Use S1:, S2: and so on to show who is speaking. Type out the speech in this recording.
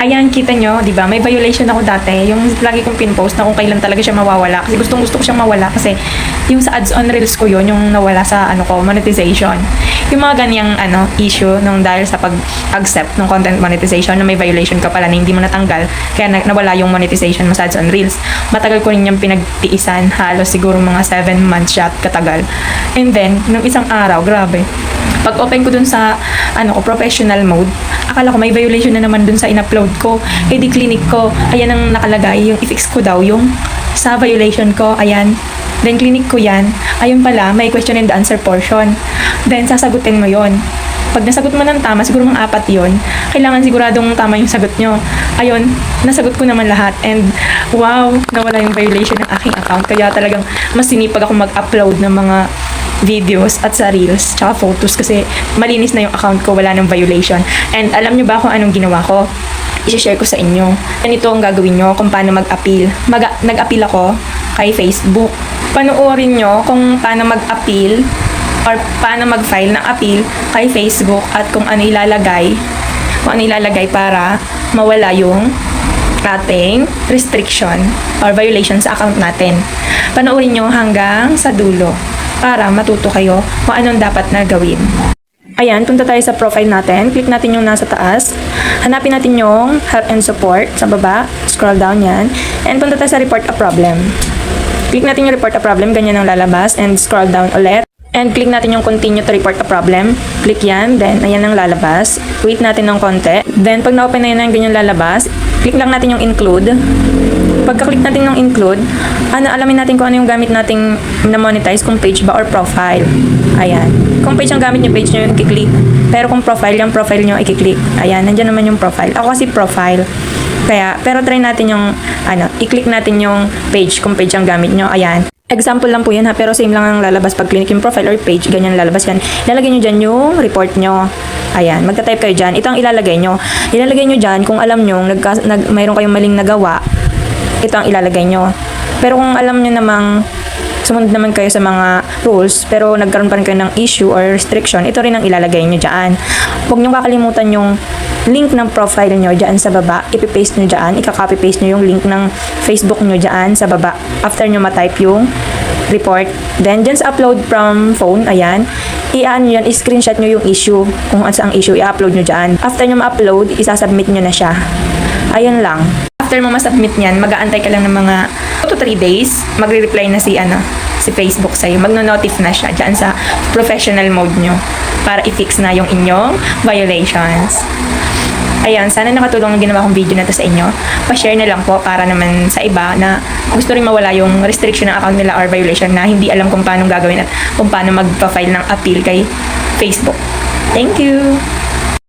S1: Ayan, kita nyo, di ba? May violation ako dati. Yung lagi kong pinpost na kung kailan talaga siya mawawala. Kasi gustong gusto ko siyang mawala kasi yung sa ads on reels ko yun, yung nawala sa ano ko, monetization. Yung mga ganyang ano, issue nung dahil sa pag-accept ng content monetization na may violation ka pala na hindi mo natanggal, kaya na, nawala yung monetization mo sa ads on reels. Matagal ko rin yung pinagtiisan, halos siguro mga 7 months siya at katagal. And then, nung isang araw, grabe, pag open ko dun sa ano ko professional mode, akala ko may violation na naman dun sa in-upload ko. Eh clinic ko, ayan ang nakalagay, yung i-fix ko daw yung sa violation ko, ayan. Then clinic ko yan, ayun pala, may question and answer portion. Then sasagutin mo yon. Pag nasagot mo ng tama, siguro mga apat yon kailangan siguradong tama yung sagot nyo. Ayun, nasagot ko naman lahat. And wow, nawala yung violation ng aking account. Kaya talagang mas sinipag ako mag-upload ng mga videos at sa reels tsaka photos kasi malinis na yung account ko, wala nang violation. And alam nyo ba kung anong ginawa ko? I-share ko sa inyo. Ganito ang gagawin nyo kung paano mag-appeal. Mag- nag-appeal ako kay Facebook. Panoorin nyo kung paano mag-appeal or paano mag-file ng appeal kay Facebook at kung ano ilalagay kung ano ilalagay para mawala yung ating restriction or violation sa account natin. Panoorin nyo hanggang sa dulo para matuto kayo kung anong dapat na gawin. Ayan, punta tayo sa profile natin. Click natin yung nasa taas. Hanapin natin yung help and support sa baba. Scroll down yan. And punta tayo sa report a problem. Click natin yung report a problem. Ganyan ang lalabas. And scroll down ulit. And click natin yung continue to report a problem. Click yan. Then, ayan ang lalabas. Wait natin ng konti. Then, pag na-open na yun ang ganyan lalabas, click lang natin yung include. Pagka-click natin ng include, ano, alamin natin kung ano yung gamit nating na-monetize, kung page ba or profile. Ayan. Kung page ang gamit nyo, page nyo yung i-click. Pero kung profile, yung profile nyo i-click. Ayan, nandyan naman yung profile. Ako kasi profile. Kaya, pero try natin yung, ano, i-click natin yung page, kung page ang gamit nyo. Ayan. Example lang po yan ha, pero same lang ang lalabas pag clinic yung profile or page, ganyan lalabas yan. Ilalagay nyo dyan yung report nyo. Ayan, magta-type kayo dyan. Ito ang ilalagay nyo. Ilalagay nyo dyan kung alam nyo, nagka, nag, mayroon kayong maling nagawa, ito ang ilalagay nyo. Pero kung alam nyo namang sumunod naman kayo sa mga rules, pero nagkaroon pa rin kayo ng issue or restriction, ito rin ang ilalagay nyo dyan. Huwag nyo kakalimutan yung link ng profile nyo dyan sa baba. Ipipaste nyo dyan. Ika-copy paste nyo yung link ng Facebook nyo dyan sa baba. After nyo matype yung report. Then, dyan sa upload from phone, ayan, i-ano yan, i-screenshot nyo yung issue. Kung ano ang issue, i-upload nyo dyan. After nyo ma-upload, isasubmit nyo na siya. Ayun lang. After mo ma-submit yan, mag-aantay ka lang ng mga 2 to 3 days, magre-reply na si, ano, si Facebook sa'yo. Magno-notif na siya dyan sa professional mode nyo para i-fix na yung inyong violations. Ayan, sana nakatulong ang ginawa kong video na to sa inyo. Pa-share na lang po para naman sa iba na gusto rin mawala yung restriction ng account nila or violation na hindi alam kung paano gagawin at kung paano magpa-file ng appeal kay Facebook. Thank you!